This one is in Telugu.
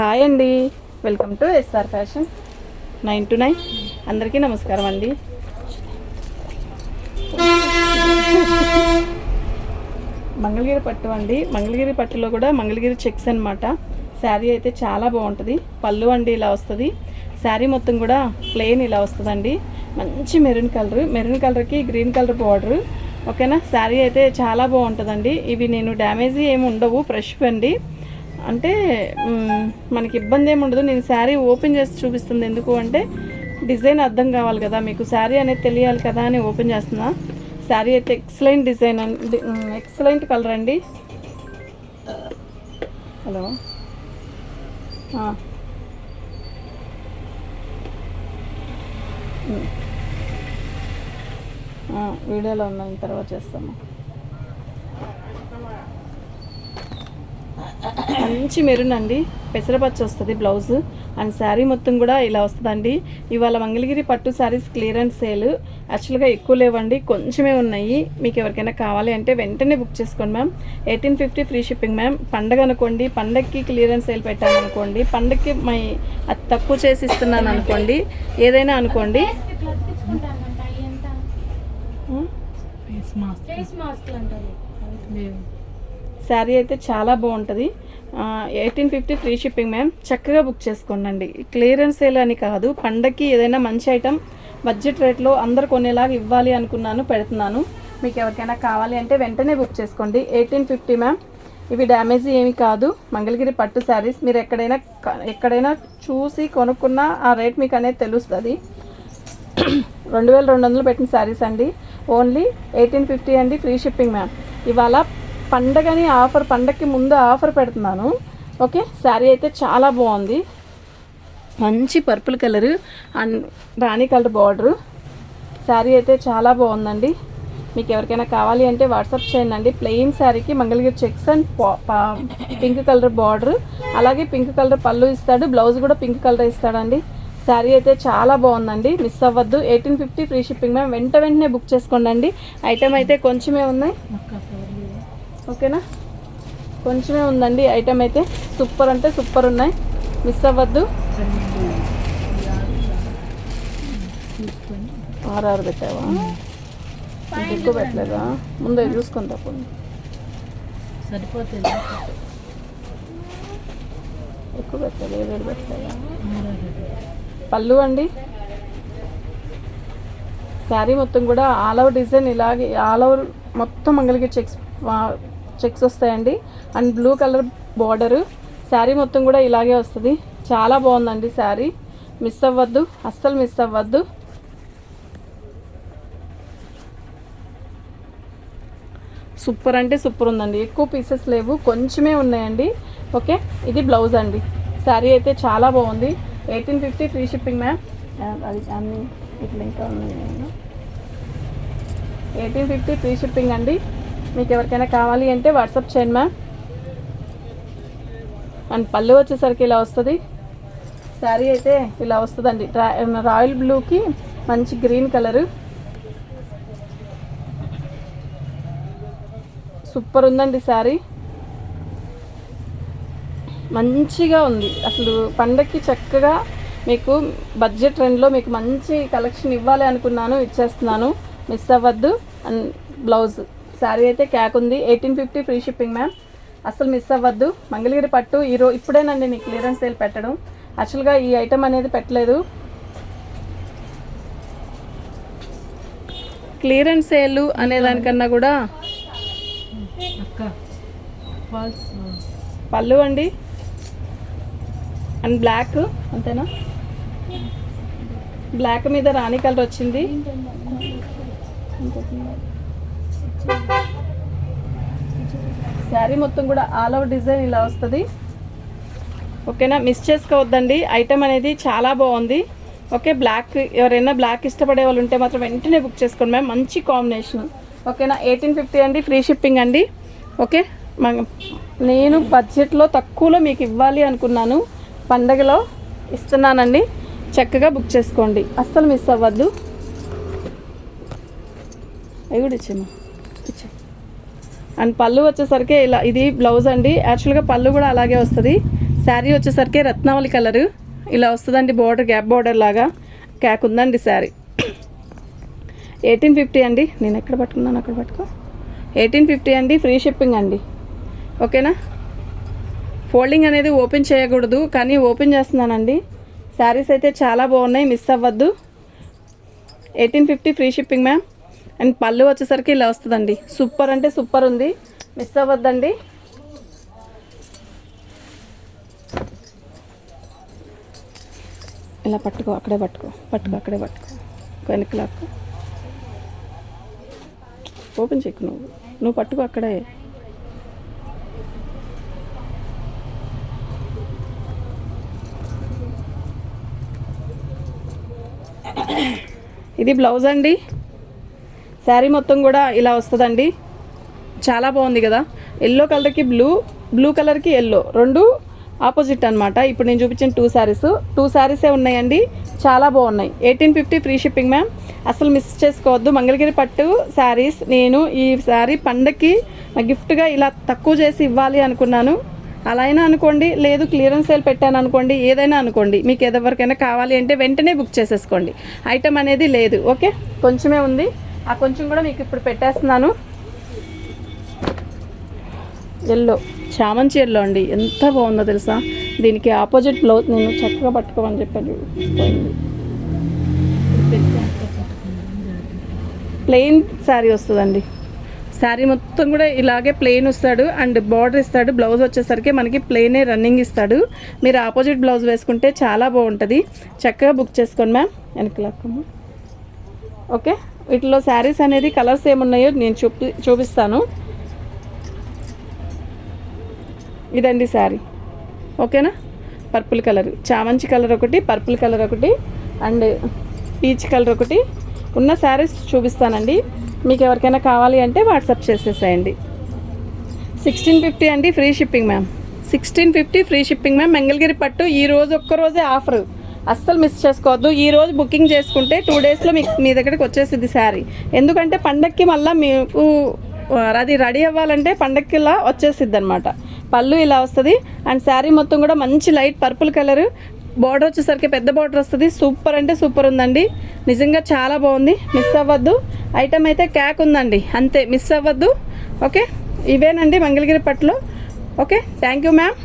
హాయ్ అండి. Welcome to SR fashion. Nine to nine. అందరికీ నమస్కారం అండి. మంగళగిరి పట్టు అండి. మంగళగిరి పట్టులో కూడా మంగళగిరి చెక్స్ అనమాట శారీ అయితే చాలా బాగుంటుంది. పళ్ళు అండి ఇలా వస్తుంది. శారీ మొత్తం కూడా ప్లెయిన్ ఇలా వస్తుందండి. మంచి మెరూన్ కలర్. మెరూన్ కలర్కి గ్రీన్ కలర్ బార్డర్. ఓకేనా? శారీ అయితే చాలా బాగుంటుందండి. ఇవి నేను డ్యామేజీ ఏమి ఉండవు. ఫ్రెష్ అండి. అంటే మనకి ఇబ్బంది ఏమి ఉండదు. నేను శారీ ఓపెన్ చేసి చూపిస్తుంది ఎందుకు అంటే డిజైన్ అర్థం కావాలి కదా. మీకు శారీ అనేది తెలియాలి కదా అని ఓపెన్ చేస్తున్నా. శారీ అయితే ఎక్సలెంట్ డిజైన్ అండి. ఎక్సలెంట్ కలర్ అండి. హలో. వీడియోలో ఉన్నాను తర్వాత చేస్తాము. మంచి మెరూన్ అండి. పెసరపచ్చ వస్తుంది బ్లౌజ్. అండ్ శారీ మొత్తం కూడా ఇలా వస్తుందండి. ఇవాళ మంగళగిరి పట్టు శారీస్ క్లియరెన్స్ సేల్. యాక్చువల్గా ఎక్కువ లేవండి. కొంచెమే ఉన్నాయి. మీకు ఎవరికైనా కావాలి అంటే వెంటనే బుక్ చేసుకోండి ma'am. Eighteen fifty free shipping ma'am. పండగ అనుకోండి పండగకి క్లియరెన్స్ సేల్ పెట్టామనుకోండి పండగకి మై అది తక్కువ చేసి ఇస్తున్నాను అనుకోండి ఏదైనా అనుకోండి. శారీ అయితే చాలా బాగుంటుంది. Eighteen fifty free shipping ma'am చక్కగా బుక్ చేసుకోండి క్లియరెన్స్ సేల్ అని కాదు పండగకి ఏదైనా మంచి ఐటమ్ బడ్జెట్ రేట్లో అందరు కొనేలాగా ఇవ్వాలి అనుకున్నాను పెడుతున్నాను. మీకు ఎవరికైనా కావాలి అంటే వెంటనే బుక్ చేసుకోండి. ఎయిటీన్ ఫిఫ్టీ మ్యామ్ ఇవి డ్యామేజ్ ఏమి కాదు. మంగళగిరి పట్టు శారీస్ మీరు ఎక్కడైనా ఎక్కడైనా చూసి కొనుక్కున్నా ఆ రేట్ మీకు అనేది తెలుస్తుంది. రెండు వేల రెండు వందలు పెట్టిన శారీస్ అండి. ఓన్లీ ఎయిటీన్ ఫిఫ్టీ అండి ఫ్రీ షిప్పింగ్ మ్యామ్ ఇవాళ పండగని ఆఫర్ పండగకి ముందు ఆఫర్ పెడుతున్నాను. ఓకే? శారీ అయితే చాలా బాగుంది. మంచి పర్పుల్ కలర్ అండ్ రాణి కలర్ బార్డరు. శారీ అయితే చాలా బాగుందండి. మీకు ఎవరికైనా కావాలి అంటే వాట్సాప్ చేయండి. అండి ప్లెయిన్ శారీకి Mangalagiri checks and pink colour border. అలాగే పింక్ కలర్ పళ్ళు ఇస్తాడు. బ్లౌజ్ కూడా పింక్ కలర్ ఇస్తాడండి. శారీ అయితే చాలా బాగుందండి. మిస్ అవ్వద్దు. Eighteen fifty free shipping. మేము వెంట వెంటనే బుక్ చేసుకోండి అండి ఐటమ్ అయితే కొంచెమే ఉన్నాయి. ఓకేనా? కొంచెమే ఉందండి. ఐటమ్ అయితే సూపర్ అంటే సూపర్ ఉన్నాయి. మిస్ అవ్వద్దు. ఆర్ఆర్ పెట్టావా? ఎక్కువ పెట్టలేదా? ముందు చూసుకుంటా పోనీ. సరిపోతుంది. ఎక్కువ పెట్టలేదు. ఏడు పెట్టలేదా? పళ్ళు అండి. శారీ మొత్తం కూడా ఆల్ ఓవర్ డిజైన్ ఇలాగే ఆల్ ఓవర్ మొత్తం మంగళగిరి చెక్స్ చెక్స్ వస్తాయండి. And blue colour border. Sari మొత్తం కూడా ఇలాగే వస్తుంది. చాలా బాగుందండి శారీ. మిస్ అవ్వద్దు. అస్సలు మిస్ అవ్వద్దు. సూపర్ అంటే సూపర్ ఉందండి. ఎక్కువ పీసెస్ లేవు. కొంచెమే ఉన్నాయండి. ఓకే? ఇది బ్లౌజ్ అండి. శారీ అయితే చాలా బాగుంది. Eighteen fifty free shipping ma'am. అది అన్ని ఇట్లా ఇంకా ఉన్నాయి. ఎయిటీన్ ఫిఫ్టీ ఫ్రీ షిప్పింగ్ అండి. మీకు ఎవరికైనా కావాలి అంటే వాట్సాప్ చేయండి మ్యామ్. అండ్ పళ్ళు వచ్చేసరికి ఇలా వస్తుంది. శారీ అయితే ఇలా వస్తుందండి. రాయల్ బ్లూకి మంచి గ్రీన్ కలరు. సూపర్ ఉందండి శారీ. మంచిగా ఉంది. అసలు పండక్కి చక్కగా మీకు బడ్జెట్ రెండ్లో మీకు మంచి కలెక్షన్ ఇవ్వాలి అనుకున్నాను ఇచ్చేస్తున్నాను. మిస్ అవ్వద్దు. And blouse. శారీ అయితే క్యాక్ ఉంది. Eighteen fifty free shipping ma'am అసలు మిస్ అవ్వద్దు. మంగళగిరి పట్టు ఈరో ఇప్పుడేనండి నీకు క్లియరెన్స్ సేల్ పెట్టడం. యాక్చువల్గా ఈ ఐటమ్ అనేది పెట్టలేదు. క్లియరెన్స్ సేల్ అనే దానికన్నా కూడా పళ్ళు అండి. అండ్ బ్లాక్ అంతేనా? బ్లాక్ మీద రాణి కలర్ వచ్చింది. శారీ మొత్తం కూడా ఆల్ ఓవర్ డిజైన్ ఇలా వస్తుంది. ఓకేనా? మిస్ చేసుకోవద్దండి. ఐటమ్ అనేది చాలా బాగుంది. ఓకే బ్లాక్ ఎవరైనా బ్లాక్ ఇష్టపడే వాళ్ళు ఉంటే మాత్రం వెంటనే బుక్ చేసుకోండి మ్యామ్. మంచి కాంబినేషన్. ఓకేనా? ఎయిటీన్ ఫిఫ్టీ అండి ఫ్రీ షిప్పింగ్ అండి. ఓకే మ- నేను బడ్జెట్లో తక్కువలో మీకు ఇవ్వాలి అనుకున్నాను. పండగలో ఇస్తున్నానండి. చక్కగా బుక్ చేసుకోండి. అస్సలు మిస్ అవ్వద్దు. అవి కూడా ఇచ్చాము అండ్ పళ్ళు వచ్చేసరికి ఇలా ఇది బ్లౌజ్ అండి. యాక్చువల్గా పళ్ళు కూడా అలాగే వస్తుంది. శారీ వచ్చేసరికి రత్నావళి కలరు. ఇలా వస్తుందండి బోర్డర్ గ్యాప్ బోర్డర్ లాగా. క్యాక్ ఉందండి శారీ. ఎయిటీన్ ఫిఫ్టీ అండి. నేను ఎక్కడ పట్టుకున్నాను అక్కడ పట్టుకో. ఎయిటీన్ ఫిఫ్టీ అండి ఫ్రీ షిప్పింగ్ అండి. ఓకేనా? ఫోల్డింగ్ అనేది ఓపెన్ చేయకూడదు కానీ ఓపెన్ చేస్తున్నానండి. శారీస్ అయితే చాలా బాగున్నాయి మిస్ అవ్వద్దు. Eighteen fifty free shipping ma'am. And పళ్ళు వచ్చేసరికి ఇలా వస్తుందండి. సూపర్ అంటే సూపర్ ఉంది. మిస్ అవ్వద్దండి. ఇలా పట్టుకో అక్కడే పట్టుకో పట్టుకో అక్కడే పట్టుకో. వెనక్కి లాక్కో. ఓపెన్ చెక్ నువ్వు. నువ్వు పట్టుకో అక్కడే. ఇది బ్లౌజ్ అండి? శారీ మొత్తం కూడా ఇలా వస్తుందండి. చాలా బాగుంది కదా. ఎల్లో కలర్కి బ్లూ బ్లూ కలర్కి ఎల్లో రెండు ఆపోజిట్ అనమాట ఇప్పుడు నేను చూపించిన టూ శారీస్ టూ శారీసే ఉన్నాయండి. చాలా బాగున్నాయి. Eighteen fifty free shipping ma'am అసలు మిస్ చేసుకోవద్దు. మంగళగిరి పట్టు శారీస్ నేను ఈ శారీ పండక్కి గిఫ్ట్గా ఇలా తక్కువ చేసి ఇవ్వాలి అనుకున్నాను. అలా అయినా అనుకోండి. లేదు క్లియరెన్స్ సేల్ పెట్టాను అనుకోండి. ఏదైనా అనుకోండి. మీకు ఎవరికైనా కావాలి అంటే వెంటనే బుక్ చేసేసుకోండి. ఐటమ్ అనేది లేదు. ఓకే కొంచెమే ఉంది. ఆ కొంచెం కూడా మీకు ఇప్పుడు పెట్టేస్తున్నాను. ఎల్లో చామంతి ఎల్లో అండి ఎంత బాగుందో తెలుసా? దీనికి ఆపోజిట్ బ్లౌజ్ నేను చక్కగా పట్టుకోమని చెప్పాను పోయింది. ప్లెయిన్ శారీ వస్తుందండి. శారీ మొత్తం కూడా ఇలాగే ప్లెయిన్ వస్తాడు అండ్ బార్డర్ ఇస్తాడు. బ్లౌజ్ వచ్చేసరికి మనకి ప్లెయినే రన్నింగ్ ఇస్తాడు. మీరు ఆపోజిట్ బ్లౌజ్ వేసుకుంటే చాలా బాగుంటుంది. చక్కగా బుక్ చేసుకోండి మ్యామ్ వెనకలాక్కమ్మ ఓకే వీటిలో శారీస్ అనేది కలర్స్ ఏమున్నాయో నేను చూపి చూపిస్తాను. ఇదండి శారీ. ఓకేనా? Purple colour. చామంచి కలర్ ఒకటి పర్పుల్ కలర్ ఒకటి అండ్ పీచ్ కలర్ ఒకటి. ఉన్న శారీస్ చూపిస్తానండి. మీకు ఎవరికైనా కావాలి అంటే వాట్సాప్ చేసేసేయండి. సిక్స్టీన్ ఫిఫ్టీ అండి free shipping ma'am. Sixteen fifty free shipping ma'am. Mangalagiri పట్టు ఈ రోజు ఒక్కరోజే ఆఫర్. అస్సలు మిస్ చేసుకోవద్దు. ఈ రోజు బుకింగ్ చేసుకుంటే టూ డేస్లో మీకు మీ దగ్గరికి వచ్చేసింది శారీ. ఎందుకంటే పండక్కి మళ్ళీ మీకు అది రెడీ అవ్వాలంటే పండక్కిలా వచ్చేసిద్ది అనమాట పళ్ళు ఇలా వస్తుంది. అండ్ శారీ మొత్తం కూడా మంచి లైట్ పర్పుల్ కలర్ బార్డర్ వచ్చేసరికి పెద్ద బార్డర్ వస్తుంది. సూపర్ అంటే సూపర్ ఉందండి. నిజంగా చాలా బాగుంది. మిస్ అవ్వద్దు. ఐటమ్ అయితే క్యాక్ ఉందండి. అంతే. మిస్ అవ్వద్దు. ఓకే? ఇవేనండి మంగళగిరి పట్టులో. ఓకే? Thank you ma'am